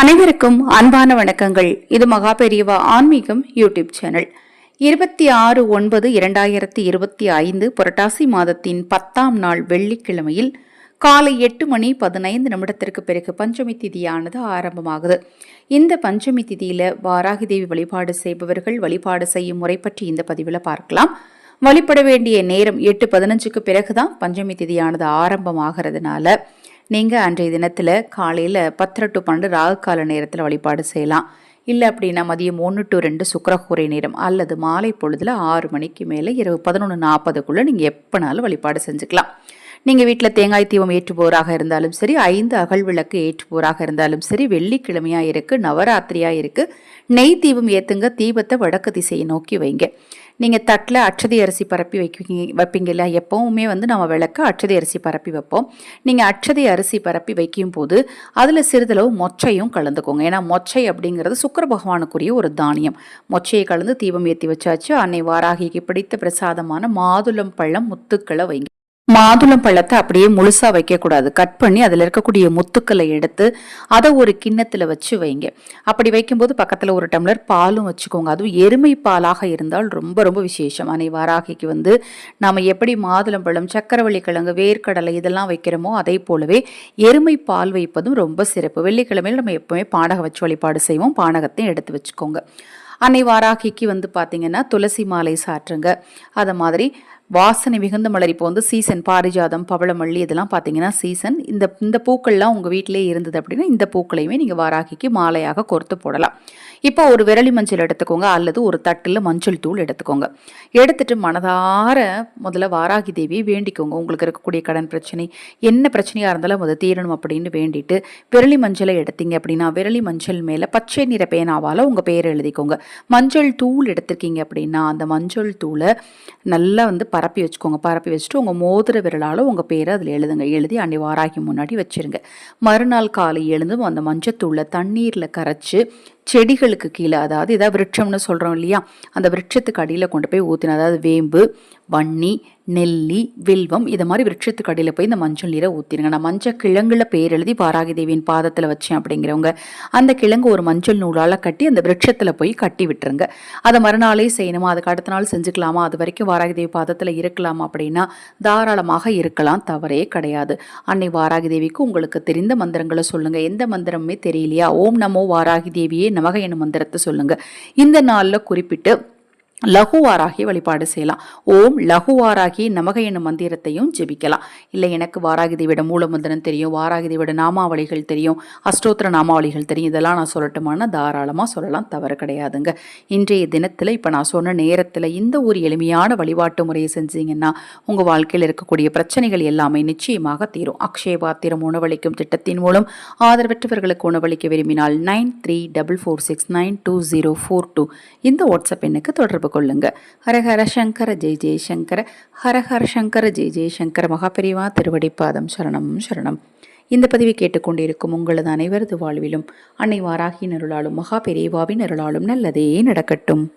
அனைவருக்கும் அன்பான வணக்கங்கள். இது மகா பெரியவா ஆன்மீகம் யூடியூப் சேனல். இருபத்தி ஆறு ஒன்பது இரண்டாயிரத்தி இருபத்தி ஐந்து புரட்டாசி மாதத்தின் பத்தாம் நாள் வெள்ளிக்கிழமையில் காலை எட்டு மணி பதினைந்து நிமிடத்திற்கு பிறகு பஞ்சமி திதியானது ஆரம்பமாகுது. இந்த பஞ்சமி திதியில வாராகி தேவி வழிபாடு செய்பவர்கள் வழிபாடு செய்யும் முறை பற்றி இந்த பதிவில் பார்க்கலாம். வழிபட வேண்டிய நேரம் எட்டு பதினஞ்சுக்கு பிறகுதான் பஞ்சமி திதியானது ஆரம்பமாகிறதுனால நீங்கள் அன்றைய தினத்தில் காலையில் பத்தரை டு பன்னெண்டு ராகுகால நேரத்தில் வழிபாடு செய்யலாம். இல்லை அப்படின்னா மதியம் ஒன்று டு ரெண்டு சுக்கரகூரை நேரம் அல்லது மாலை பொழுதில் ஆறு மணிக்கு மேலே இரவு பதினொன்று நாற்பதுக்குள்ளே நீங்கள் எப்போனாலும் வழிபாடு செஞ்சுக்கலாம். நீங்கள் வீட்டில் தேங்காய் தீபம் ஏற்றுபோராக இருந்தாலும் சரி ஐந்து அகல் விளக்கு ஏற்றுபவராக இருந்தாலும் சரி வெள்ளிக்கிழமையாக இருக்குது நவராத்திரியாக இருக்குது நெய் தீபம் ஏற்றுங்க தீபத்தை வடக்கு திசையை நோக்கி வைங்க. நீங்கள் தட்டில் அச்சதி அரிசி பரப்பி வைப்பீங்க வைப்பீங்க இல்லையா? எப்போவுமே வந்து நம்ம விளக்க அச்சதி அரிசி பரப்பி வைப்போம். நீங்கள் அச்சதி அரிசி பரப்பி வைக்கும் போது அதில் சிறிதளவு மொச்சையும் கலந்துக்கோங்க. ஏன்னா மொச்சை அப்படிங்கிறது சுக்கர பகவானுக்குரிய ஒரு தானியம். மொச்சையை கலந்து தீபம் ஏற்றி வச்சாச்சு. அன்னை வாராகிக்கு பிடித்த பிரசாதமான மாதுளம் பழம் முத்துக்களை வைங்க. மாதுளம் பழத்தை அப்படியே முழுசாக வைக்கக்கூடாது. கட் பண்ணி அதில் இருக்கக்கூடிய முத்துக்களை எடுத்து அதை ஒரு கிண்ணத்தில் வச்சு வைங்க. அப்படி வைக்கும்போது பக்கத்தில் ஒரு டம்ளர் பாலும் வச்சுக்கோங்க. அதுவும் எருமை பாலாக இருந்தால் ரொம்ப ரொம்ப விசேஷம். அனை வாராகிக்கு வந்து நாம் எப்படி மாதுளம் பழம் சக்கரவள்ளி கிழங்கு வேர்க்கடலை இதெல்லாம் வைக்கிறோமோ அதே போலவே எருமை பால் வைப்பதும் ரொம்ப சிறப்பு. வெள்ளிக்கிழமையில் நம்ம எப்போவுமே பானகம் வச்சு வழிபாடு செய்வோம். பானகத்தையும் எடுத்து வச்சுக்கோங்க. அன்னை வாராகிக்கு வந்து பார்த்தீங்கன்னா துளசி மாலை சாற்றுங்க. அதை மாதிரி வாசனை மிகுந்த மலர். இப்போ வந்து சீசன் பாரிஜாதம் பவளமல்லி இதெல்லாம் பார்த்தீங்கன்னா சீசன் இந்த இந்த பூக்கள்லாம் உங்கள் வீட்டிலே இருந்தது அப்படின்னா இந்த பூக்களையுமே நீங்கள் வாராகிக்கு மாலையாக கோர்த்து போடலாம். இப்போ ஒரு விரலி மஞ்சள் எடுத்துக்கோங்க அல்லது ஒரு தட்டில் மஞ்சள் தூள் எடுத்துக்கோங்க. எடுத்துட்டு மனதார முதல்ல வாராகி தேவியை வேண்டிக்கோங்க. உங்களுக்கு இருக்கக்கூடிய கடன் பிரச்சனை என்ன பிரச்சனையாக இருந்தாலும் அதை தீரணும் அப்படின்னு வேண்டிட்டு விரலி மஞ்சளை எடுத்தீங்க அப்படின்னா விரலி மஞ்சள் மேலே பச்சை நிற பேனாவால் உங்கள் பேர் எழுதிக்கோங்க. மஞ்சள் தூள் எடுத்திருக்கீங்க அப்படின்னா அந்த மஞ்சள் தூளை நல்லா வந்து பரப்பி வச்சுக்கோங்க. பரப்பி வச்சுட்டு உங்கள் மோதிர விரலால் உங்கள் பேரை அதில் எழுதுங்க. எழுதி அன்னை வாராகி முன்னாடி வச்சுருங்க. மறுநாள் காலை எழுந்தும் அந்த மஞ்சத்தூளை தண்ணீரில் கரைச்சி செடிகளுக்கு கீழே அதாவது இதாக விருட்சம்னு சொல்கிறோம் இல்லையா? அந்த விருட்சத்துக்கு அடியில் கொண்டு போய் ஊற்றின அதாவது வேம்பு வன்னி நெல்லி வில்வம் இதை மாதிரி விருட்சத்துக்கு அடியில் போய் இந்த மஞ்சள் நீரை ஊற்றிடுங்க நான் மஞ்சள் கிழங்குல பேர் எழுதி பாராகி தேவியின் பாதத்தில் வச்சேன் அப்படிங்கிறவங்க அந்த கிழங்கு ஒரு மஞ்சள் நூலால் கட்டி அந்த விருட்சத்தில் போய் கட்டி விட்டுருங்க. அதை மறுநாளே செய்யணுமா? அதுக்கு அடுத்த நாள் செஞ்சுக்கலாமா? அது வரைக்கும் வாராகி தேவி பாதத்தில் இருக்கலாமா அப்படின்னா தாராளமாக இருக்கலாம். தவறே கிடையாது. அன்னை வாராகி தேவிக்கு உங்களுக்கு தெரிந்த மந்திரங்களை சொல்லுங்கள் எந்த மந்திரமே தெரியலையா? ஓம் நமோ வாராகி தேவியே நமக என்னும் மந்திரத்தை சொல்லுங்க. இந்த நாளில் குறிப்பிட்டு லகுவாராகி வழிபாடு செய்யலாம். ஓம் லகுவாராகி நமக என்னும் மந்திரத்தையும் ஜெபிக்கலாம். இல்லை எனக்கு வாராகி தேவியோட தெரியும் வாராகி நாமாவளிகள் தெரியும் அஷ்டோத்திர நாமாவளிகள் தெரியும். இதெல்லாம் நான் சொல்லட்டுமானா? தாராளமாக சொல்லலாம் தவறு கிடையாதுங்க. இன்றைய தினத்தில் இப்போ நான் சொன்ன நேரத்தில் இந்த ஒரு எளிமையான வழிபாட்டு முறையை செஞ்சீங்கன்னா உங்கள் வாழ்க்கையில் இருக்கக்கூடிய பிரச்சனைகள் எல்லாமே நிச்சயமாக தீரும். அக்ஷய பாத்திரம் உணவளிக்கும் திட்டத்தின் மூலம் ஆதரவற்றவர்களுக்கு உணவளிக்க விரும்பினால் nine three double four six nine two zero four two இந்த வாட்ஸ்அப் எண்ணுக்கு தொடர்பு கொள்ளுங்க. ஹரஹர சங்கர ஜெய் ஜெய்சங்கர ஹரஹர சங்கர ஜெய் ஜெய்சங்கர மகாபெரிவா திருவடிப்பாதம் சரணம் சரணம். இந்த பதிவை கேட்டுக்கொண்டிருக்கும் உங்களது அனைவரது வாழ்விலும் அன்னை வாராகி நருளாலும் மகா பெரியவாவின் அருளாலும் நல்லதே நடக்கட்டும்.